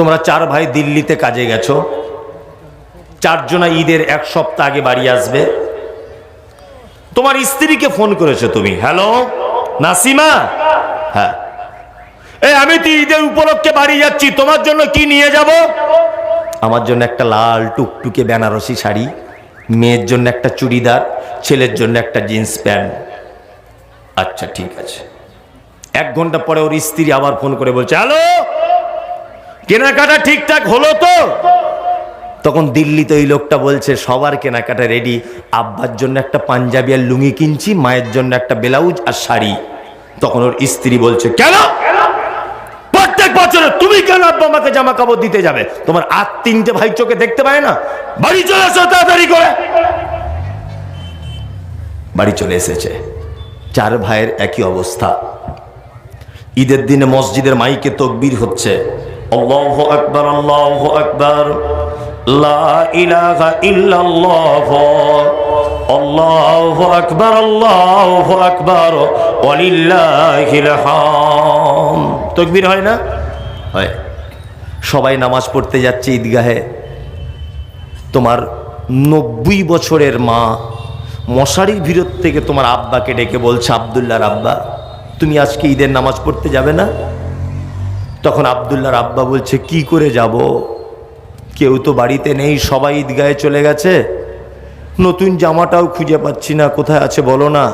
তোমরা চার ভাই দিল্লিতে কাজে গেছো। চারজনা ঈদের এক সপ্তাহ আগে বাড়ি আসবে। তোমার স্ত্রীকে ফোন করেছ তুমি। হ্যালো? নাসিমা? হ্যাঁ। এই, আমি তো ঈদের উপলক্ষে বাড়ি যাচ্ছি। তোমার জন্য কি নিয়ে যাব? আমার জন্য একটা লাল টুকটুকে বেনারসি শাড়ি, মেয়ের জন্য একটা চুড়িদার, ছেলের জন্য একটা জিন্স প্যান্ট। আচ্ছা ঠিক আছে। এক ঘণ্টা পরে ওর স্ত্রী আবার ফোন করে বলছে, হ্যালো? কেনাকাটা ঠিকঠাক হলো তো? তখন দিল্লিতে ওই লোকটা বলছে, সবার কেনাকাটা রেডি আব্বার জন্য একটা পাঞ্জাবি আর লুঙ্গি কিনছি, মায়ের জন্য একটা ব্লাউজ আর শাড়ি। তখন ওর স্ত্রী বলছে, কেন? প্রত্যেক বছরে তুমি কেন আব্বা আমাকে জামা কাপড় দিতে যাবে? তোমার আর তিনটে ভাই চোখে দেখতে পায় না? বাড়ি চলে এসো তাড়াতাড়ি করে। বাড়ি চলে এসেছে। চার ভাইয়ের একই অবস্থা। ঈদের দিনে মসজিদের মাইকে তকবীর হচ্ছে। আল্লাহ আকবার আল্লাহ আকবার। আল্লাহু আকবার আল্লাহু আকবার। তকবীর হয় না? হয়। সবাই নামাজ পড়তে যাচ্ছে ঈদগাহে। তোমার নব্বই বছরের মা মশারির ভিতর থেকে তোমার আব্বাকে ডেকে বলছে, আবদুল্লাহর আব্বা, তুমি আজকে ঈদের নামাজ পড়তে যাবে না? তখন আবদুল্লাহর আব্বা বলছে, কি করে যাব? কেউ তো বাড়িতে নেই, সবাই ঈদগাহে চলে গেছে। নতুন জামাটাও খুঁজে পাচ্ছি না, কোথায় আছে বলো না?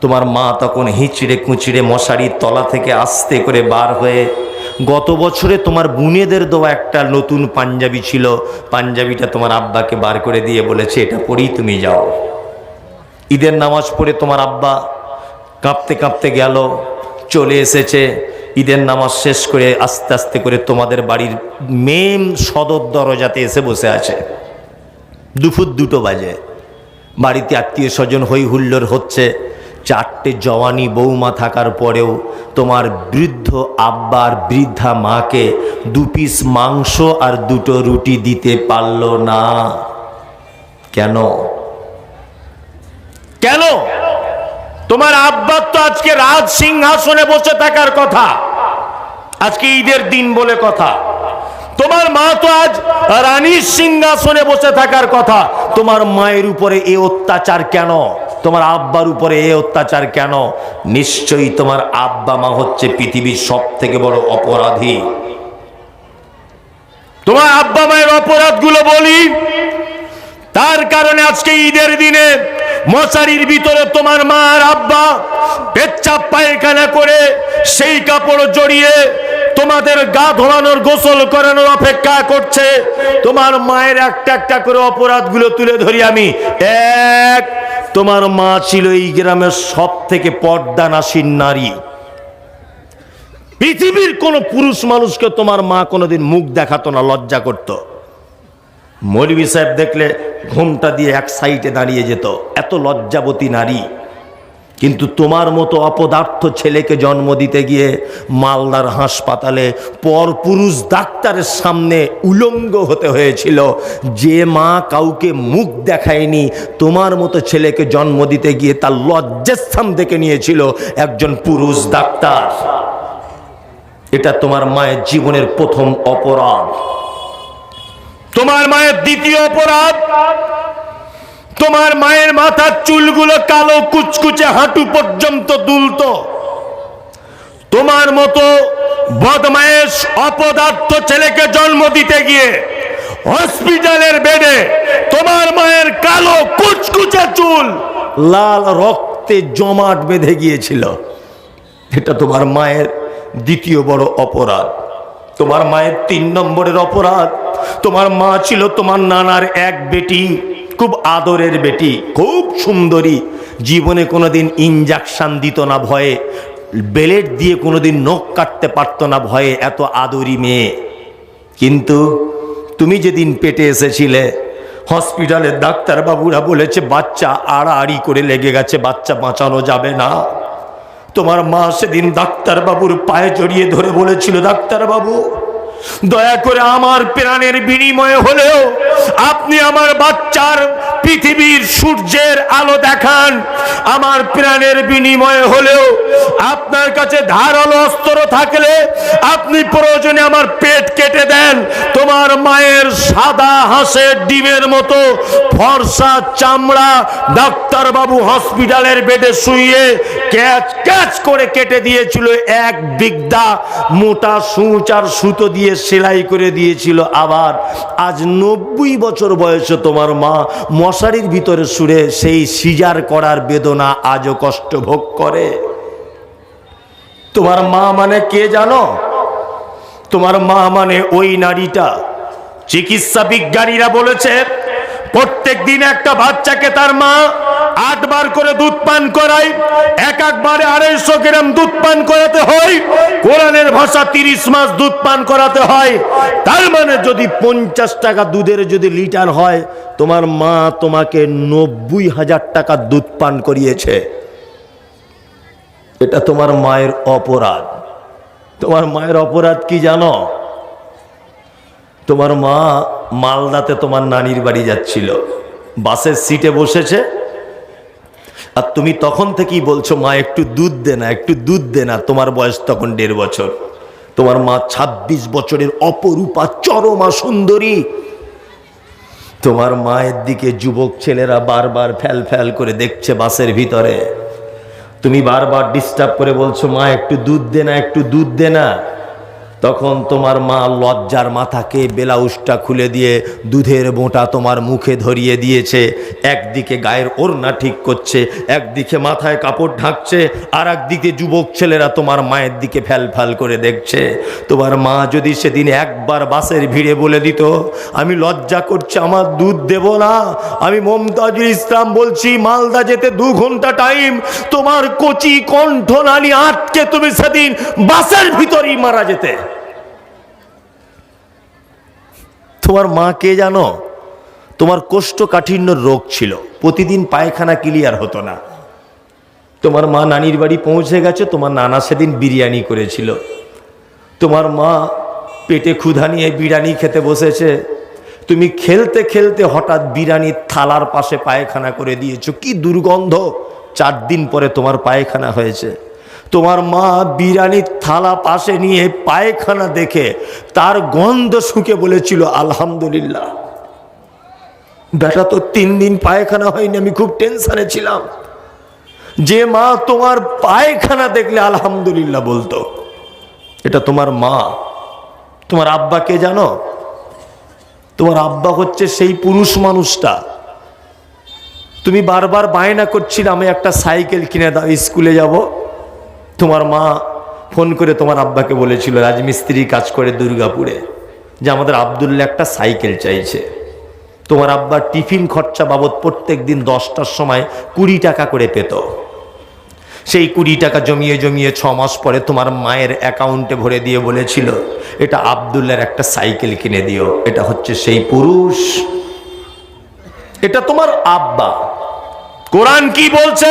তোমার মা তখন হিঁচড়ে কুঁচড়ে মশারির তলা থেকে আস্তে করে বার হয়ে গত বছরে তোমার বুনেদের দেওয়া একটা নতুন পাঞ্জাবি ছিল, পাঞ্জাবিটা তোমার আব্বাকে বার করে দিয়ে বলেছে, এটা পরেই তুমি যাও। ঈদের নামাজ পড়ে তোমার আব্বা কাঁপতে কাঁপতে গেল, চলে এসেছে। ঈদের নামাজ শেষ করে আস্তে আস্তে করে তোমাদের বাড়ির মেন সদর দরজাতে এসে বসে আছে। দুপুর দুটো বাজে। বাড়িতে আত্মীয় স্বজন হই হুল্লোড় হচ্ছে। চারটে জওয়ানি বৌমা থাকার পরেও তোমার বৃদ্ধ আব্বার বৃদ্ধা মাকে দু পিস মাংস আর দুটো রুটি দিতে পারল না। কেন? কেন? তোমার আব্বার তো আজকে রাজ সিংহাসনে বসে থাকার কথা। আজকে ঈদের দিন বলে কথা। তোমার মা তো আজ রানীর সিংহাসনে বসে থাকার কথা। তোমার মায়ের উপরে এ অত্যাচার কেন? তোমার আব্বার উপরে এ অত্যাচার কেন? নিশ্চয়ই তোমার আব্বা মা হচ্ছে পৃথিবীর সব থেকে বড় অপরাধী। তোমার আব্বা মায়ের অপরাধগুলো বলি। তার কারণে আজকে ঈদের দিনে মশারির ভিতরে তোমার মা আর আব্বা পেচ্ছাপ পায়খানা করে সেই কাপড় জড়িয়ে তোমাদের গা ধোয়ানোর গোসল করানোর অপেক্ষা করছে। তোমার মায়ের একটা একটা করে অপরাধগুলো তুলে ধরি আমি। এক, তোমার মা ছিল এই গ্রামের সব থেকে পর্দানাসীন নারী। পৃথিবীর কোন পুরুষ মানুষকে তোমার মা কোনোদিন মুখ দেখাতো না, লজ্জা করতো। মৌলবী সাহেব দেখলে ঘুমটা দিয়ে এক সাইডে দাঁড়িয়ে যেত। এত লজ্জাবতী নারী। কিন্তু তোমার মতো অপদার্থ ছেলেকে জন্ম দিতে গিয়ে মালদার হাসপাতালে পরপুরুষ ডাক্তারের সামনে উলঙ্গ হতে হয়েছিল। যে মা কাউকে মুখ দেখায়নি, তোমার মতো ছেলেকে জন্ম দিতে গিয়ে তার লজ্জাস্থান দেখে নিয়েছিল একজন পুরুষ ডাক্তার। এটা তোমার মায়ের জীবনের প্রথম অপরাধ। তোমার মায়ের দ্বিতীয় অপরাধ তোমার মায়ের মাথার চুলগুলো কালো কুচকুচে হাঁটু পর্যন্ত দুলত। তোমার মতো বদমায়েশ অপদার্থ ছেলেকে জন্ম দিতে গিয়ে হসপিটালের বেডে তোমার মায়ের কালো কুচকুচে চুল লাল রক্তে জমাট বেঁধে গিয়েছিল। এটা তোমার মায়ের দ্বিতীয় বড় অপরাধ। তোমার মায়ের তিন নম্বরের অপরাধ। তোমার মা ছিল তোমার নানার এক বেটি। খুব আদরের বেটি, খুব সুন্দরী। জীবনে কোনোদিন ইঞ্জেকশন দিত না ভয়ে বেলেট দিয়ে কোনোদিন নখ কাটতে পারতো না ভয়ে, এত আদরি মেয়ে। কিন্তু তুমি যেদিন পেটে এসেছিলে হসপিটালের ডাক্তারবাবুরা বলেছে, বাচ্চা আড়াআড়ি করে লেগে গেছে, বাচ্চা বাঁচানো যাবে না। তোমার মা সেদিন ডাক্তারবাবুর পায়ে জড়িয়ে ধরে বলেছিল, ডাক্তারবাবু দয়া করে আমার প্রাণের বিনিময়ে হলেও আপনি আমার বাচ্চার পৃথিবীর সূর্যের আলো দেখান। আমার প্রাণের বিনিময়ে হলেও আপনার কাছে ধারালো অস্ত্র থাকলে আপনি প্রয়োজনে আমার পেট কেটে দেন। তোমার মায়ের সাদা হাঁসের ডিমের মতো ফর্সা চামড়া ডাক্তার বাবু হসপিটালের বেডে শুয়ে ক্যাচ ক্যাচ করে কেটে দিয়েছিল এক বিগদা, মোটা সূচ আর সুতো দিয়ে সেলাই করে দিয়েছিল। আবার আজ নব্বই বছর বয়সে তোমার মা মশারির ভিতরে সুরে সেই সিজার করার বেদনা আজও কষ্ট ভোগ করে। তোমার মা মানে কে জানো? তোমার মা মানে ওই নারীটা। চিকিৎসা বিজ্ঞানীরা বলেছে, প্রত্যেক দিন একটা বাচ্চাকে তার মা আটবার করে দুধ পান করায়, এক একবারে আড়াইশো গ্রাম দুধ পান করাতে হয়, কোরআনের ভাষা তিরিশ মাস দুধ পান করাতে হয়। তার মানে যদি পঞ্চাশ টাকা দুধের যদি লিটার হয় তোমার মা তোমাকে নব্বই হাজার টাকা দুধ পান করিয়েছে। এটা তোমার মায়ের অপরাধ। তোমার মায়ের অপরাধ কি জানো? তোমার মা মালদাতে তোমার নানির বাড়ি যাচ্ছিল। বাসের সিটে বসেছে। আর তুমি তখন থেকেই বলছো, মা, একটু দুধ দে না, একটু দুধ দে না। তোমার বয়স তখন দেড় বছর। তোমার মা ২৬ বছরের অপরূপা, চরমা সুন্দরী তোমার মায়ের দিকে যুবক ছেলেরা বারবার ফ্যাল ফ্যাল করে দেখছে বাসের ভিতরে। তুমি বারবার ডিস্টার্ব করে বলছো, মা, একটু দুধ দে না, একটু দুধ দে না। তখন তোমার মা লজ্জার মাথাকে বেলাউসটা খুলে দিয়ে দুধের বোঁটা তোমার মুখে ধরিয়ে দিয়েছে। একদিকে গায়ের ওড়না ঠিক করছে, একদিকে মাথায় কাপড় ঢাকছে আর একদিকে যুবক ছেলেরা তোমার মায়ের দিকে ফ্যাল ফ্যাল করে দেখছে। তোমার মা যদি সেদিন একবার বাসের ভিড়ে বলে দিত, আমি লজ্জা করছি, আমার দুধ দেব না। আমি মমতাজুল ইসলাম বলছি, মালদা যেতে দু ঘণ্টা টাইম। তোমার কচি কণ্ঠ নালী আটকে তুমি সেদিন বাসের ভিতরেই মারা যেতে। তোমার মা কে জানো? তোমার কোষ্ঠকাঠিন্য রোগ ছিল। প্রতিদিন পায়খানা ক্লিয়ার হতো না। তোমার মা নানির বাড়ি পৌঁছে গেছে, তোমার নানা সেদিন বিরিয়ানি করেছিল। তোমার মা পেটে ক্ষুধা নিয়ে বিরিয়ানি খেতে বসেছে। তুমি খেলতে খেলতে হঠাৎ বিরিয়ানির থালার পাশে পায়খানা করে দিয়েছ। কি দুর্গন্ধ! চার দিন পরে তোমার পায়খানা হয়েছে। তোমার মা বিরিয়ানির থালা পাশে নিয়ে পায়খানা দেখে তার গন্ধ শুকে বলেছিল, আলহামদুলিল্লাহ। বেটা, তো তিন দিন পায়খানা হয়নি, আমি খুব টেনশনে ছিলাম। যে মা তোমার পায়খানা দেখলে আলহামদুলিল্লাহ বলতো। এটা তোমার মা। তোমার আব্বাকে জানো? তোমার আব্বা হচ্ছে সেই পুরুষ মানুষটা। তুমি বারবার বায়না করছিলে, আমি একটা সাইকেল কিনে দাও, স্কুলে যাব। তোমার মা ফোন করে তোমার আব্বাকে বলেছিল, রাজমিস্ত্রি কাজ করে দুর্গাপুরে। যে আমাদের আবদুল্লা একটা সাইকেল চাইছে। তোমার আব্বা টিফিন খরচা বাবদ প্রত্যেক দিন দশটার সময় কুড়ি টাকা করে পেত। সেই কুড়ি টাকা জমিয়ে জমিয়ে ছ মাস পরে তোমার মায়ের অ্যাকাউন্টে ভরে দিয়ে বলেছিল, এটা আবদুল্লার একটা সাইকেল কিনে দিও। এটা হচ্ছে সেই পুরুষ। এটা তোমার আব্বা। কোরআন কি বলছে?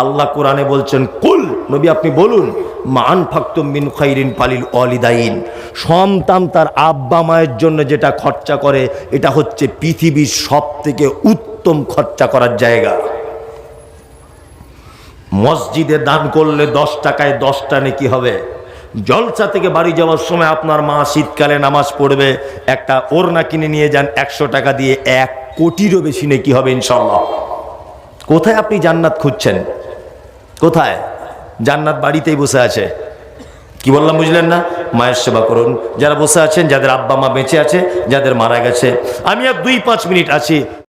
আল্লাহ কোরআনে বলছেন, কুল নবী আপনি বলুন মান ফাক্তুম মিন খাইরিন পালিল অলিদাইন সন্তান তার আব্বা মায়ের জন্য যেটা খরচা করে, এটা হচ্ছে পৃথিবীর সব থেকে উত্তম খরচা করার জায়গা। মসজিদে দান করলে দশ টাকায় দশটা নাকি হবে। জলসা থেকে বাড়ি যাওয়ার সময় আপনার মা শীতকালে নামাজ পড়বে, একটা ওড়না কিনে নিয়ে যান একশো টাকা দিয়ে, এক কোটিরও বেশি নাকি হবে ইনশাল্লাহ কোথায় আপনি জান্নাত খুঁজছেন? কোথায়? জান্নাত বাড়িতেই বসে আছে। কি বললাম বুঝলেন না? মায়ের সেবা করুন। যারা বসে আছেন, যাদের আব্বা মা বেঁচে আছে, যাদের মারা গেছে। আমি আর দুই পাঁচ মিনিট আছি।